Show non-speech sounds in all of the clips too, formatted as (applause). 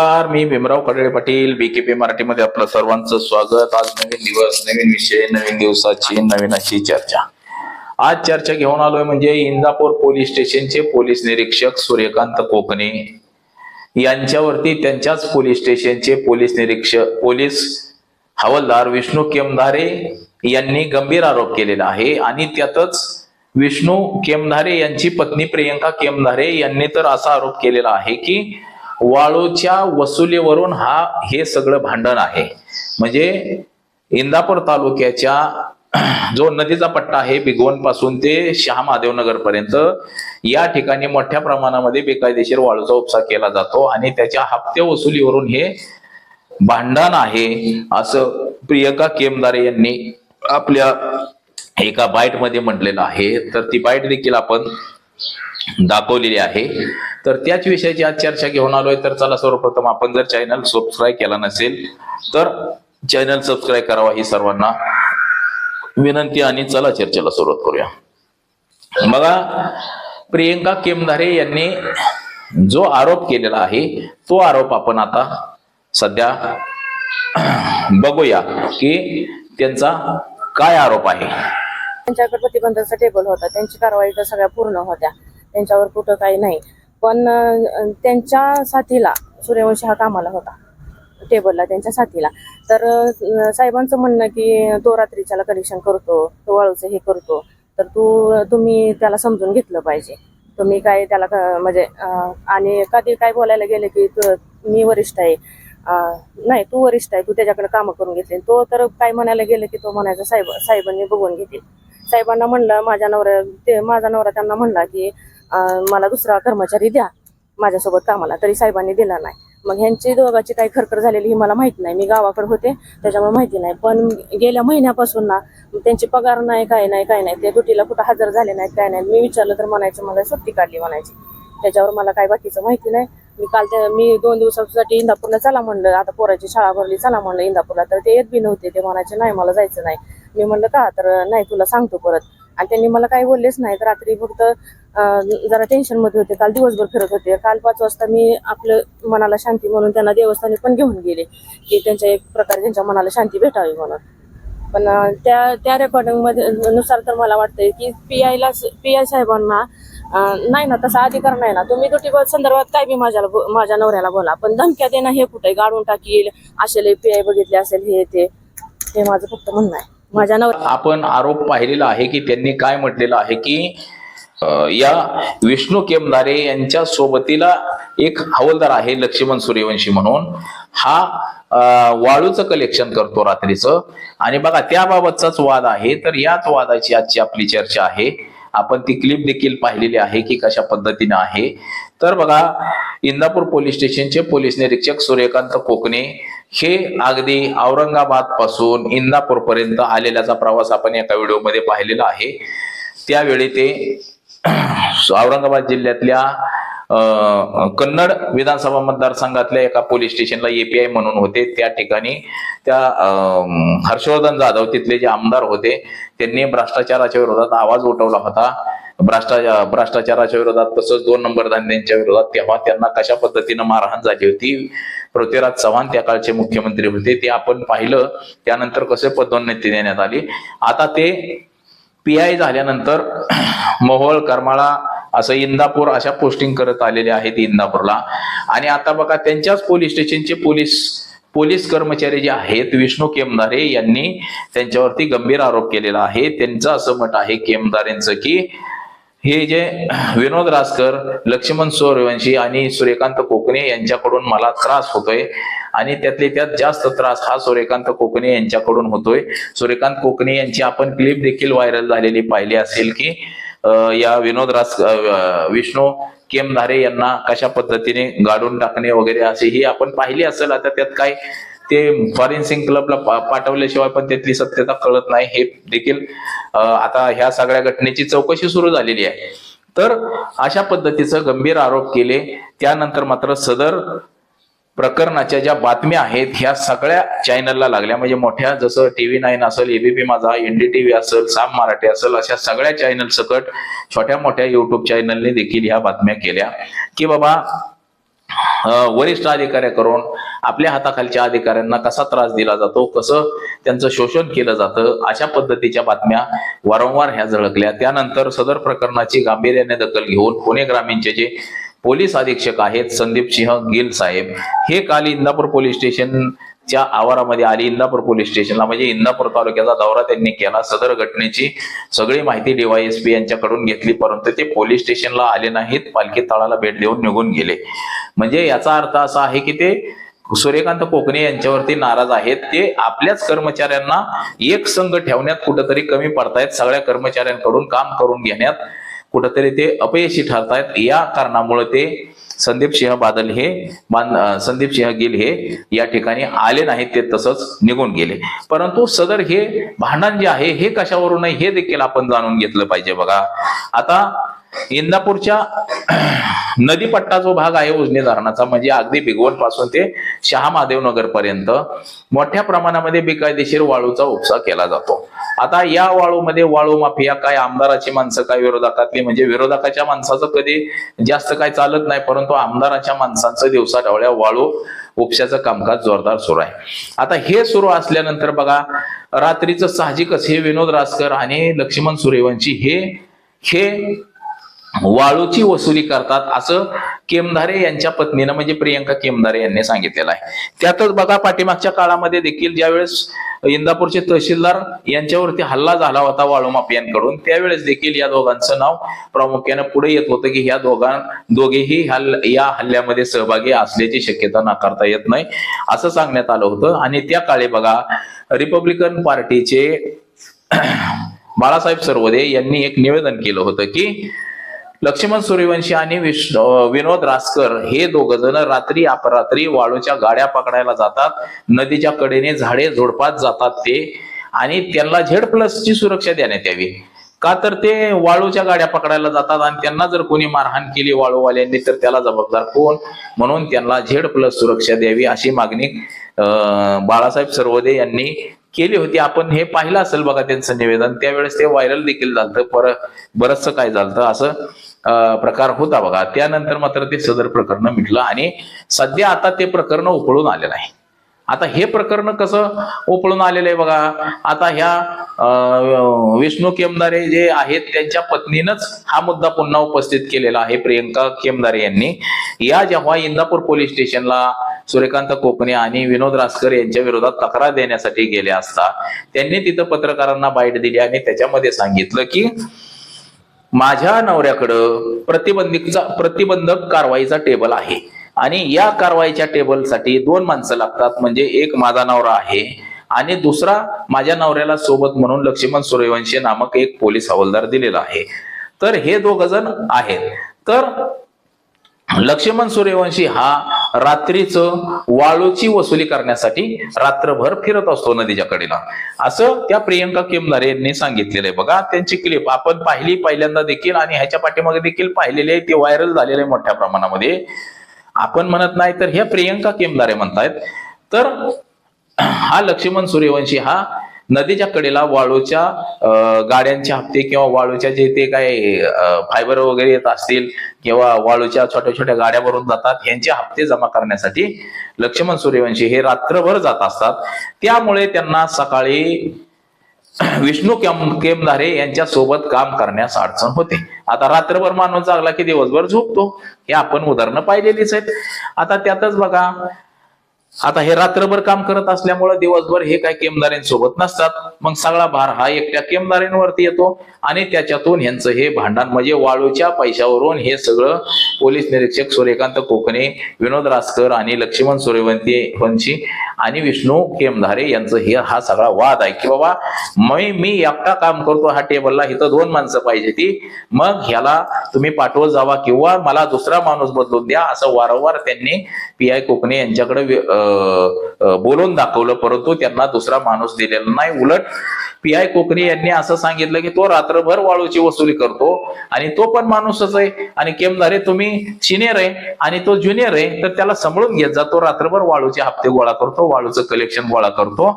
नमस्कार मी भीमराव कडळे पाटील बीकेपी मराठीमध्ये आपलं सर्वांचं स्वागत. आज नवीन दिवस नवीन विषय नवीन दिवसाची नवीन अशी चर्चा. आज चर्चा घेऊन आलोय म्हणजे इंदापूर पोलीस स्टेशनचे पोलीस निरीक्षक सूर्यकांत कोकणे. यांच्यावरती त्यांच्याच पोलीस स्टेशनचे पोलीस निरीक्षक पोलीस हवालदार विष्णू केमधारे यांनी गंभीर आरोप केलेला आहे. आणि त्यातच विष्णू केमधारे यांची पत्नी प्रियंका केमधारे यांनी तर असा आरोप केलेला आहे की वाळूच्या वसुलीवरून हा हे सगळं भांडण आहे. म्हणजे इंदापूर तालुक्याच्या (clears throat) जो नदीचा पट्टा आहे भिगवणपासून ते शहा पर्यंत या ठिकाणी मोठ्या प्रमाणामध्ये बेकायदेशीर वाळूचा उपसा केला जातो आणि त्याच्या हप्ते वसुलीवरून हे भांडण आहे असं प्रियंका केमदारे यांनी आपल्या एका बाईटमध्ये म्हटलेलं आहे. तर ती बाईट देखील आपण दाखवलेली आहे. तर त्याच विषयाची आज चर्चा घेऊन आलोय. तर चला सर्वप्रथम आपण जर चॅनल सबस्क्राईब केला नसेल तर चॅनल सबस्क्राईब करावा ही सर्वांना विनंती आणि चला चर्चेला सुरुवात करूया. बघा प्रियंका केमधारे यांनी जो आरोप केलेला आहे तो आरोप आपण आता सध्या बघूया की त्यांचा काय आरोप आहे. त्यांच्याकडे प्रतिबंधाचा टेबल होता. त्यांची कारवाई तर सगळ्या पूर्ण होत्या. त्यांच्यावर कुठं काही नाही. पण त्यांच्या साथीला सूर्यवंशी हा कामाला होता. टेबलला त्यांच्या साथीला तर साहेबांचं म्हणणं की तो रात्रीच्याला कलेक्शन करतो तो वाळूचं हे करतो. तर तू तुम्ही त्याला समजून घेतलं पाहिजे. तुम्ही काय त्याला क- म्हणजे आणि कधी काय बोलायला गेले की तू- मी वरिष्ठ आहे. नाही तू वरिष्ठ आहे तू त्याच्याकडे कामं करून घेतली. तो तर काय म्हणायला गेले की तो म्हणायचा साहेब साहेबांनी बघून घेतील. साहेबांना म्हणलं माझ्या नवऱ्या ते माझा नवरा त्यांना म्हणला की मला दुसरा कर्मचारी द्या. माझ्यासोबत कामाला तरी साहेबांनी दिला नाही. मग ह्यांची दोघाची काही खरखर झालेली ही मला माहीत नाही. मी गावाकडे होते त्याच्यामुळे माहिती नाही. पण गेल्या महिन्यापासून ना त्यांची पगार नाही काय नाही काय नाही. ते दुटीला कुठं हजर झाले नाहीत काय नाही मी विचारलं तर म्हणायचं मला सुट्टी काढली म्हणायची. त्याच्यावर मला काय बाकीचं माहिती नाही. मी काल त्या मी दोन दिवसासाठी इंदापूरला चला म्हणलं. आता पोराची शाळा भरली चला म्हणलं इंदापूरला. तर ते येत बी नव्हते. ते म्हणायचे नाही मला जायचं नाही. मी म्हणलं का? तर नाही तुला सांगतो परत. आणि त्यांनी मला काही बोललेच नाही तर रात्री फक्त जरा टेन्शनमध्ये होते. काल दिवसभर फिरत होते. काल पाच वाजता मी आपलं मनाला शांती म्हणून त्यांना देवस्थानी पण घेऊन गेले. की त्यांच्या एक प्रकारे त्यांच्या मनाला शांती भेटावी म्हणून. पण त्या त्या रेकॉर्डिंगमध्ये नुसार तर मला वाटतंय की पी आयला पी आय साहेबांना नाही ना तसा अधिकार नाही ना. तुम्ही ड्युटी संदर्भात काय बी माझ्याला माझ्या नवऱ्याला बोला. पण धमक्या देणं हे कुठे? गाडून टाकील असेल पी आय बघितले असेल हे ते. हे माझं फक्त म्हणणं आहे. माझ्या नवऱ्या आपण आरोप पाहिलेला आहे की त्यांनी काय म्हटलेलं आहे की या विष्णू केमनारे यांच्या सोबतीला एक हवालदार आहे लक्ष्मण सूर्यवंशी म्हणून. हा वाळूचं कलेक्शन करतो रात्रीचं. आणि बघा त्याबाबतचाच वाद आहे. तर याच वादाची आजची आपली चर्चा आहे. आपण ती क्लिप देखील पाहिलेली आहे की कशा पद्धतीने आहे. तर बघा इंदापूर पोलीस स्टेशनचे पोलीस निरीक्षक सूर्यकांत कोकणे हे अगदी औरंगाबादपासून इंदापूर पर्यंत आलेल्याचा प्रवास आपण एका व्हिडिओमध्ये पाहिलेला आहे. त्यावेळी ते औरंगाबाद जिल्ह्यातल्या कन्नड विधानसभा मतदारसंघातल्या एका पोलीस स्टेशनला एपीआय म्हणून होते. त्या ठिकाणी त्या हर्षवर्धन जाधव तिथले जे आमदार होते त्यांनी भ्रष्टाचाराच्या विरोधात आवाज उठवला होता. भ्रष्टाचार भ्रष्टाचाराच्या विरोधात तसंच दोन नंबर धान्यांच्या विरोधात तेव्हा त्यांना कशा पद्धतीनं मारहाण झाली होती पृथ्वीराज चव्हाण त्या काळचे मुख्यमंत्री होते ते आपण पाहिलं. त्यानंतर कसे पदोन्नती देण्यात आली? आता ते पी आय झाल्यानंतर (clears throat) मोहोळ करमाळा असं इंदापूर अशा पोस्टिंग करत आलेले आहेत इंदापूरला. आणि आता बघा त्यांच्याच पोलीस स्टेशनचे पोलीस पोलीस कर्मचारी जे आहेत विष्णू केमदारे यांनी त्यांच्यावरती गंभीर आरोप केलेला आहे. त्यांचं असं मत आहे केमदारेंचं की हे जे विनोद रासकर लक्ष्मण सूर्यवंशी आणि सूर्यकांत कोकणे यांच्याकडून मला त्रास होतोय आणि त्यातले त्यात जास्त त्रास हा सूर्यकांत कोकणे यांच्याकडून होतोय. सूर्यकांत कोकणे यांची आपण क्लिप देखील व्हायरल झालेली पाहिली असेल की या विनोद रास विष्णू केमधारे यांना कशा पद्धतीने गाडून टाकणे वगैरे असे ही आपण पाहिली असेल. आता त्यात काय ते फॉरेन्सिंग क्लबला पा- पाठवल्याशिवाय पण त्यातली सत्यता कळत नाही. हे देखील आता ह्या सगळ्या घटनेची चौकशी सुरू झालेली आहे. तर अशा पद्धतीचं गंभीर आरोप केले. त्यानंतर मात्र सदर प्रकरणाच्या ज्या बातम्या आहेत ह्या सगळ्या चॅनलला लागल्या. म्हणजे मोठ्या जसं टीव्ही नाईन असेल एबीपी माझा एनडीटीव्ही असेल साम मराठी असेल अशा सगळ्या चॅनल सकट छोट्या मोठ्या युट्यूब चॅनलने देखील ह्या बातम्या केल्या. की बाबा वरिष्ठ अधिकाऱ्याकडून आपल्या हाताखालच्या अधिकाऱ्यांना कसा त्रास दिला जातो कसं त्यांचं शोषण केलं जातं अशा पद्धतीच्या बातम्या वारंवार ह्या झळकल्या. त्यानंतर सदर प्रकरणाची गांभीर्याने दखल घेऊन पुणे ग्रामीणचे जे पोलीस अधीक्षक आहेत संदीप सिंह गिल साहेब हे काल इंदापूर पोलीस स्टेशन स्टेशनच्या आवारामध्ये आली इंदापूर पोलीस स्टेशनला. म्हणजे इंदापूर तालुक्याचा दौरा त्यांनी केला. सदर घटनेची सगळी माहिती डीवायएसपी यांच्याकडून घेतली परंतु ते पोलीस स्टेशनला आले नाहीत. पालखी तळाला भेट देऊन निघून गेले. म्हणजे याचा अर्थ असा आहे की ते सूर्यकांत कोकणे यांच्यावरती नाराज आहेत. ते आपल्याच कर्मचाऱ्यांना एक संघ ठेवण्यात कुठंतरी कमी पडतायत. सगळ्या कर्मचाऱ्यांकडून काम करून घेण्यात कुठंतरी ते अपयशी ठरतायत. या कारणामुळे ते संदीप सिंह बादल हे संदीप सिंह गिल हे या ठिकाणी आले नाहीत ते तसंच निघून गेले. परंतु सदर हे भांडण जे आहे हे कशावरून आहे हे देखील आपण जाणून घेतलं पाहिजे बघा. आता इंदापूरच्या (clears throat) नदीपट्टा जो भाग आहे उजनी धरणाचा म्हणजे अगदी भिगवणपासून ते शहा महादेव नगर पर्यंत मोठ्या प्रमाणामध्ये बेकायदेशीर वाळूचा उपसा केला जातो. आता या वाळूमध्ये वाळू माफिया काय आमदाराची माणसं काय विरोधकातली? म्हणजे विरोधकाच्या माणसाचं कधी जास्त काय चालत नाही परंतु आमदाराच्या माणसांचं दिवसा ढवळ्या वाळू उपशाचं कामकाज जोरदार सुरू आहे. आता हे सुरू असल्यानंतर बघा रात्रीचं साहजिकच हे विनोद रासकर आणि लक्ष्मण सूर्यवंशी हे हे वाळूची वसुली करतात असं केमधारे यांच्या पत्नीनं म्हणजे प्रियंका केमधारे यांनी सांगितलेलं आहे. त्यातच बघा पाठीमागच्या काळामध्ये देखील ज्यावेळेस इंदापूरचे तहसीलदार यांच्यावरती हल्ला झाला होता वाळू माफियांकडून. त्यावेळेस देखील या दोघांचं नाव प्रामुख्याने पुढे येत होतं की ह्या दोघां दोघेही हल्ल या हल्ल्यामध्ये सहभागी असल्याची शक्यता नाकारता येत नाही असं सांगण्यात आलं होतं. आणि त्या काळी बघा रिपब्लिकन पार्टीचे (clears throat) बाळासाहेब सर्वदे यांनी एक निवेदन केलं होतं की लक्ष्मण सूर्यवंशी आणि विनोद रासकर हे दोघ जण रात्री अपरात्री वाळूच्या गाड्या पकडायला जातात. नदीच्या कडेने झाडे झोडपात जातात ते आणि त्यांना झेड प्लस ची सुरक्षा देण्यात यावी. का तर ते वाळूच्या गाड्या पकडायला जातात आणि त्यांना जर कोणी मारहाण केली वाळूवाल्यांनी तर त्याला जबाबदार कोण? म्हणून त्यांना झेड प्लस सुरक्षा द्यावी अशी मागणी बाळासाहेब सर्वदे यांनी केली होती. आपण हे पाहिलं असेल बघा त्यांचं निवेदन. त्यावेळेस ते व्हायरल देखील झालं पर बरचसं काय झालं असं. प्रकार होता बघा. त्यानंतर मात्र ते सदर प्रकरण मिटलं आणि सध्या आता ते प्रकरण उकळून आलेलं आहे. आता हे प्रकरण कसं उपळून आलेलं आहे बघा? आता ह्या विष्णू केमदारे जे आहेत त्यांच्या पत्नीनंच हा मुद्दा पुन्हा उपस्थित केलेला आहे प्रियंका केमदारे यांनी. या जेव्हा इंदापूर पोलीस स्टेशनला सूर्यकांत कोकणे आणि विनोद रासकर यांच्या विरोधात तक्रार देण्यासाठी गेले असता त्यांनी तिथं पत्रकारांना बाईट दिली आणि त्याच्यामध्ये सांगितलं की माझ्या नवऱ्याकडं प्रतिबंधितचा प्रतिबंधक कारवाईचा टेबल आहे. आणि या कारवाईच्या टेबलसाठी दोन माणसं लागतात. म्हणजे एक माझा नवरा आहे आणि दुसरा माझ्या नवऱ्याला सोबत म्हणून लक्ष्मण सूर्यवंशी नामक एक पोलीस हवालदार दिलेला आहे. तर हे दोघ जण आहेत. तर लक्ष्मण सूर्यवंशी हा रात्रीचं वाळूची वसुली करण्यासाठी रात्रभर फिरत असतो नदीच्या कडेला असं त्या प्रियंका केमदारे यांनी सांगितलेलं आहे. बघा त्यांची क्लिप आपण पाहिली पहिल्यांदा देखील आणि ह्याच्या पाठीमागे देखील पाहिलेली आहे ती व्हायरल झालेली आहे मोठ्या प्रमाणामध्ये. आपण म्हणत नाही तर ह्या प्रियंका केमदारे म्हणतायत. तर हा लक्ष्मण सूर्यवंशी हा नदीच्या कडेला वाळूच्या गाड्यांचे हप्ते किंवा वाळूच्या जे ते काय फायबर वगैरे येत असतील किंवा वाळूच्या छोट्या छोट्या गाड्या भरून जातात यांचे हप्ते जमा करण्यासाठी लक्ष्मण सूर्यवंशी हे रात्रभर जात असतात. त्यामुळे त्यांना सकाळी विष्णू केम केमधारे यांच्या सोबत काम करण्यास अडचण होते. आता रात्रभर माणूस जागला की दिवसभर झोपतो. हे आपण उदाहरणं पाहिलेलीच आहेत. आता त्यातच बघा आता हे रात्रभर काम करत असल्यामुळे दिवसभर हे काय केमदारेंसोबत नसतात. मग सगळा भार हा एकट्या केमदारेंवरती येतो आणि त्याच्यातून ह्यांचं हे भांडण म्हणजे वाळूच्या पैशावरून हे सगळं पोलीस निरीक्षक सूर्यकांत कोकणे विनोद रासकर आणि लक्ष्मण सूर्यवंती वंशी आणि विष्णू केमधारे यांचं हे हा सगळा वाद आहे की बाबा मी मी एकटा काम करतो हा टेबलला इथं दोन माणसं पाहिजे ती. मग ह्याला तुम्ही पाठवत जावा किंवा मला दुसरा माणूस बदलून द्या असं वारंवार त्यांनी पी आय कोकणे यांच्याकडे बोलून दाखवलं परंतु त्यांना दुसरा माणूस दिलेला नाही. उलट पी आय कोकणे यांनी असं सांगितलं की तो रात्रभर वाळूची वसुली करतो आणि तो पण माणूसच आहे. आणि केमधारे तुम्ही सिनियर आहे आणि तो ज्युनियर आहे तर त्याला सांभाळून घेत जातो रात्रभर वाळूचे हप्ते गोळा करतो वाळूचं कलेक्शन गोळा करतो.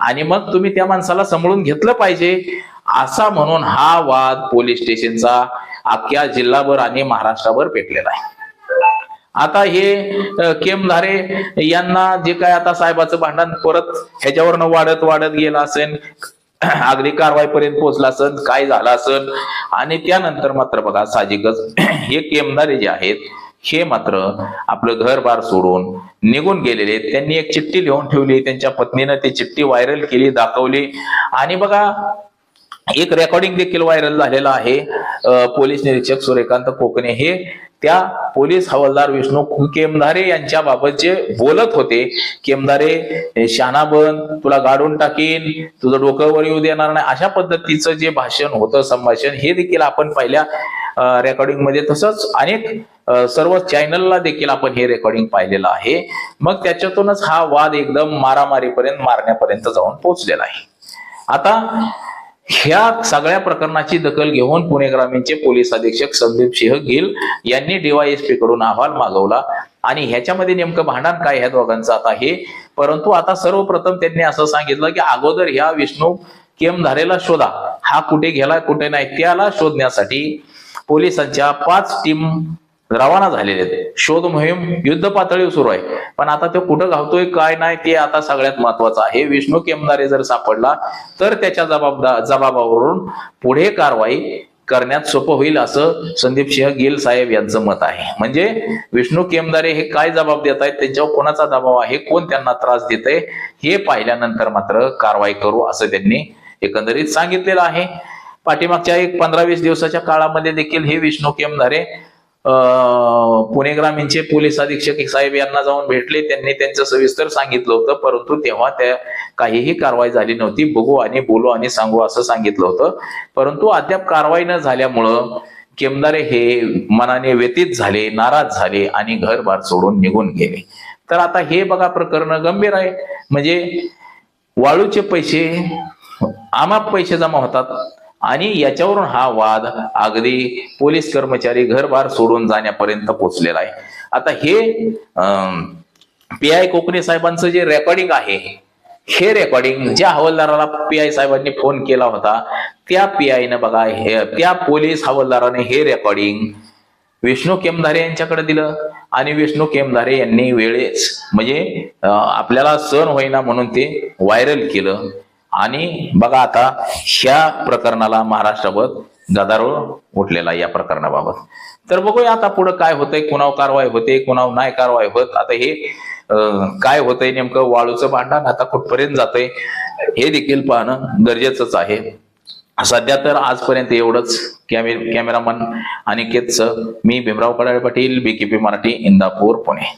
आणि मग तुम्ही त्या माणसाला सांभाळून घेतलं पाहिजे. असा म्हणून हा वाद पोलीस स्टेशनचा अख्ख्या जिल्हाभर आणि महाराष्ट्राभर पेटलेला आहे. आता हे केमधारे यांना जे काय आता साहेबाचं भांडण परत ह्याच्यावरनं वाढत वाढत गेलं असेल अगदी कारवाईपर्यंत पोहोचला असेल काय झालं असेल आणि त्यानंतर मात्र बघा साहजिकच (clears throat) हे केमधारे जे आहेत हे मात्र आपलं घरबार सोडून निघून गेलेले आहेत. त्यांनी एक चिठ्ठी लिहून ठेवली त्यांच्या पत्नीनं ती चिठ्ठी व्हायरल केली दाखवली आणि बघा एक रेकॉर्डिंग देखील व्हायरल झालेलं आहे पोलीस निरीक्षक सूर्यकांत कोकणे हे त्या पोलीस हवालदार विष्णू केमधारे यांच्या बाबत जे बोलत होते. केमधारे शाना बन तुला गाडून टाकीन तुझं डोकं वर येऊ देणार नाही. अशा पद्धतीचं जे भाषण होतं संभाषण हे देखील आपण पहिल्या रेकॉर्डिंगमध्ये. तसंच अनेक सर्व चॅनलला देखील आपण हे रेकॉर्डिंग पाहिलेलं आहे. मग त्याच्यातूनच हा वाद एकदम मारामारीपर्यंत मारण्यापर्यंत जाऊन पोहोचलेला आहे. आता ह्या सगळ्या प्रकरणाची दखल घेऊन पुणे ग्रामीणचे पोलीस अधीक्षक संदीप सिंह गिल यांनी डीवायएसपी कडून अहवाल मागवला. आणि ह्याच्यामध्ये नेमकं भांडण काय ह्या दोघांचं आता हे? परंतु आता सर्वप्रथम त्यांनी असं सांगितलं की अगोदर ह्या विष्णू केमधारेला शोधा. हा कुठे गेला कुठे नाही त्याला शोधण्यासाठी पोलिसांच्या पाच टीम रवाना झालेले आहेत शोध मोहीम युद्ध पातळीवर सुरू आहे. पण आता तो कुठं घावतोय काय नाही ते आता सगळ्यात महत्वाचं आहे. विष्णू केमदारे जर सापडला तर त्याच्या जबाबदार जबाबावरून पुढे कारवाई करण्यात सोपं होईल असं संदीप सिंह गिल साहेब यांचं मत आहे. म्हणजे विष्णू केमदारे हे काय जबाब देत आहेत त्यांच्यावर कोणाचा दबाव आहे कोण त्यांना त्रास देत आहे हे पाहिल्यानंतर मात्र कारवाई करू असं त्यांनी एकंदरीत सांगितलेलं आहे. पाठीमागच्या एक पंधरा वीस दिवसाच्या काळामध्ये देखील हे विष्णू केमदारे पुणे ग्रामीणचे पोलीस अधीक्षक साहेब यांना जाऊन भेटले. त्यांनी त्यांचं सविस्तर सांगितलं होतं. परंतु तेव्हा त्या काहीही कारवाई झाली नव्हती. बघू आणि बोलू आणि सांगू असं सांगितलं होतं. परंतु अद्याप कारवाई न झाल्यामुळं केमदारे हे मनाने व्यतीत झाले नाराज झाले आणि घरबार सोडून निघून गेले. तर आता हे बघा प्रकरण गंभीर आहे. म्हणजे वाळूचे पैसे आमाप पैसे जमा होतात. आणि याच्यावरून हा वाद अगदी पोलीस कर्मचारी घरबार सोडून जाण्यापर्यंत पोहोचलेला आहे. आता हे पी आय कोकणे साहेबांचं जे रेकॉर्डिंग आहे हे रेकॉर्डिंग ज्या हवालदाराला पी आय साहेबांनी फोन केला होता त्या पी आयनं बघा हे त्या पोलीस हवालदाराने हे रेकॉर्डिंग विष्णू केमधारे यांच्याकडे दिलं आणि विष्णू केमधारे यांनी वेळेस म्हणजे आपल्याला सण होईना म्हणून ते व्हायरल केलं. आणि बघा आता ह्या प्रकरणाला महाराष्ट्रावर गदारोळ उठलेला या प्रकरणाबाबत. तर बघूया आता पुढे काय होतंय कुणाव कारवाई होते कुणाव नाही कारवाई होत. आता हे काय होतंय नेमकं वाळूचं भांडण आता कुठपर्यंत जातंय हे देखील पाहणं गरजेचंच आहे. सध्या तर आजपर्यंत एवढंच कॅमे कॅमेरामन अनिकेतचं मी भीमराव कडाळे पाटील बीकेपी मराठी इंदापूर पुणे.